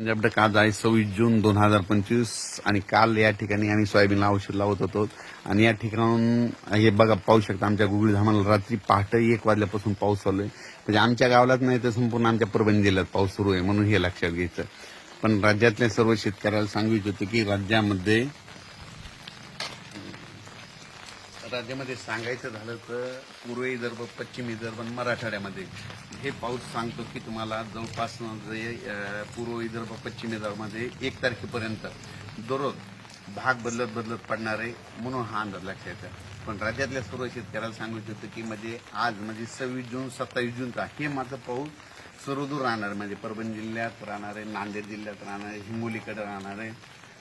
पंजाब आज आहे सव्वीस जून दोन हजार पंचवीस आणि काल या ठिकाणी आम्ही सोयाबीनला औषध लावत होतो. आणि या ठिकाणाहून हे बघा पाहू शकता आमच्या गुगळी धामाला रात्री पहाटे एक वाजल्यापासून पाऊस चालू आहे. म्हणजे आमच्या गावालाच नाही तर संपूर्ण आमच्या परभणी जिल्ह्यात पाऊस सुरू आहे म्हणून हे लक्षात घ्यायचं. पण राज्यातल्या सर्व शेतकऱ्याला सांगू इच्छितो की राज्यामध्ये राज्यामध्ये सांगायचं झालं तर पूर्व विदर्भ पश्चिम विदर्भ आणि मराठवाड्यामध्ये. हे पाऊस सांगतो की तुम्हाला जवळपास म्हणजे, पूर्व विदर्भ पश्चिम विदर्भामध्ये एक तारखेपर्यंत दररोज भाग बदलत बदलत पडणार आहे म्हणून हा अंदाज लक्षात येतो. पण राज्यातल्या सर्व शेतकऱ्याला सांगू इच्छितो की म्हणजे आज म्हणजे सव्वीस जून सत्तावीस जूनचा हे माझं पाऊस सर्वदूर राहणार आहे. म्हणजे परभणी जिल्ह्यात राहणार आहे नांदेड जिल्ह्यात राहणार आहे हिंगोलीकडे राहणार आहे.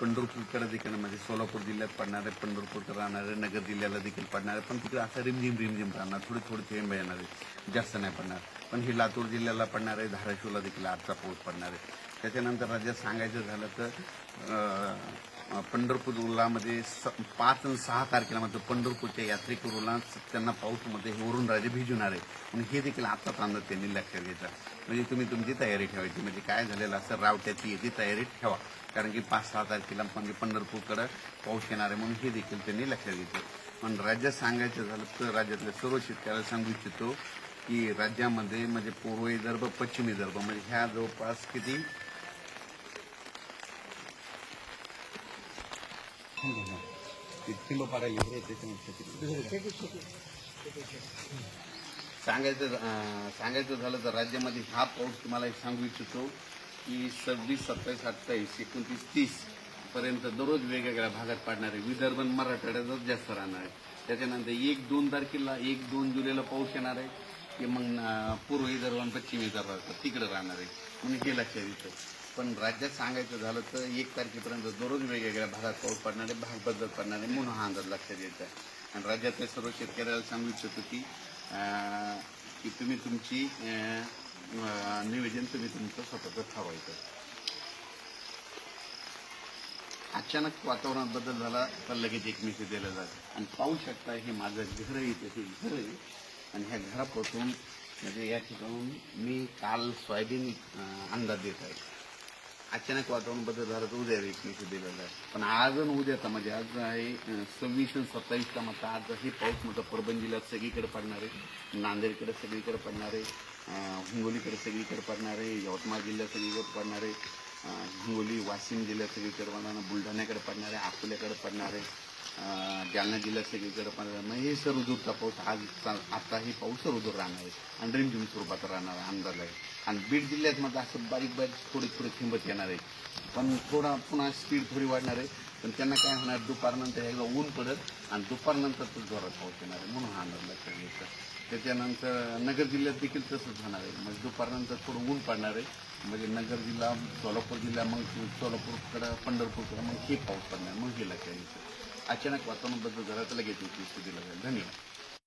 पंढरपूरकडे देखील म्हणजे सोलापूर जिल्ह्यात पडणार आहे पंढरपूरकडे राहणार आहे नगर जिल्ह्याला देखील पडणार आहे पण तिकडे असं रिमझिम रिमझिम राहणार थोडे थोडे थेंब येणार आहे जास्त नाही पडणार. पण हे लातूर जिल्ह्याला पडणार आहे धाराशिवला देखील आजचा पाऊस पडणार आहे. त्याच्यानंतर राज्यात सांगायचं झालं तर पंढरपूर पंढरपूरला स पाच आणि सहा तारखेला मात्र पंढरपूरच्या यात्रेकरूला त्यांना पाऊसमध्ये हे वरून राजे भिजवणार आहे म्हणून हे देखील आत्ताच अंदाज त्यांनी लक्षात घ्यायचा म्हणजे तुम्ही तुमची तयारी ठेवायची. म्हणजे काय झालेलं असं रावट्याची याची तयारी ठेवा. कारण की पाच सहा तारखेला म्हणजे पंढरपूरकडं पाऊस येणार आहे म्हणून हे देखील त्यांनी लक्षात घेतलं. पण राज्यात सांगायचं झालं तर राज्यातल्या सर्व शेतकऱ्याला सांगू इच्छितो की राज्यामध्ये म्हणजे पूर्व विदर्भ पश्चिम विदर्भ म्हणजे ह्या जवळपास किती किलो पाडायला हे त्याच्यामध्ये सांगायचं सांगायचं झालं तर राज्यामध्ये हा पाऊस तुम्हाला एक सांगू इच्छितो की सव्वीस सत्तावीस अठ्ठावीस एकोणतीस तीस पर्यंत दररोज वेगवेगळ्या भागात पडणार आहे विदर्भ आणि मराठवाड्यातच जास्त राहणार आहे. त्याच्यानंतर एक दोन तारखेला एक दोन जुलैला पाऊस येणार आहे. की मग पूर्व विदर्भ आणि पश्चिम विदर्भ तिकडे राहणार आहे. म्हणून हे लक्षात येतं. पण राज्यात सांगायचं झालं तर एक तारखेपर्यंत दररोज वेगवेगळ्या भागात पाऊस पडणारे भाग बदलत पडणारे म्हणून हा अंदाज लक्षात येत आहे आणि राज्यातल्या सर्व शेतकऱ्याला सांगू इच्छितो की की तुम्ही तुमची निवेदन तुम्ही तुमचं स्वतःचं ठरवायचं. अचानक वातावरणात बदल झाला तर लगेच एकमेकी दिलं जातं. आणि पाहू शकता हे माझं घर आहे तसे हे घर आहे. आणि ह्या घरापासून म्हणजे या ठिकाणून मी काल सोयाबीन अंदाज देत आहे. अचानक वातावरण बदल झालं तर उद्या एकमेकी दिलेलं आहे. पण आज आणि उद्याचा म्हणजे आज आहे सव्वीस आणि सत्तावीसचा मात्र आज हे पाऊस मोठा परभणी जिल्ह्यात सगळीकडे पडणार आहे नांदेडकडे सगळीकडे पडणार आहे हिंगोलीकडे सगळीकडे पडणार आहे यवतमाळ जिल्ह्यात सगळीकडे पडणार आहे हिंगोली वाशिम जिल्ह्यात सगळीकडे पडणार बुलढाण्याकडे पडणार आहे अकोल्याकडे पडणार आहे. जालना जिल्ह्यात सगळीकडे पडणार मग हे सर्वदूरचा पाऊस आज आता हे पाऊस सर्वदूर राहणार आहे. आणि रिमझिम स्वरूपात राहणार अंदाज आहे. आणि बीड जिल्ह्यात मात्र असं बारीक बारीक थोडी थोडी थिंबत येणार आहे. पण थोडा पुन्हा स्पीड थोडी वाढणार आहे. पण त्यांना काय होणार दुपारनंतर ह्याला ऊन पडत आणि दुपारनंतर तो जोरात पाऊस येणार आहे म्हणून हा अंदाज लक्षात घ्यायचा. त्याच्यानंतर नगर जिल्ह्यात देखील तसंच होणार आहे. म्हणजे दुपारनंतर थोडं ऊन पडणार आहे. म्हणजे नगर जिल्हा सोलापूर जिल्हा मग सोलापूरकडं पंढरपूरकडं मग हे पाऊस पडणार मग हे लक्षात घ्यायचं. अचानक वातावरण बदल घरातला तर लगेच दिला धन्यवाद.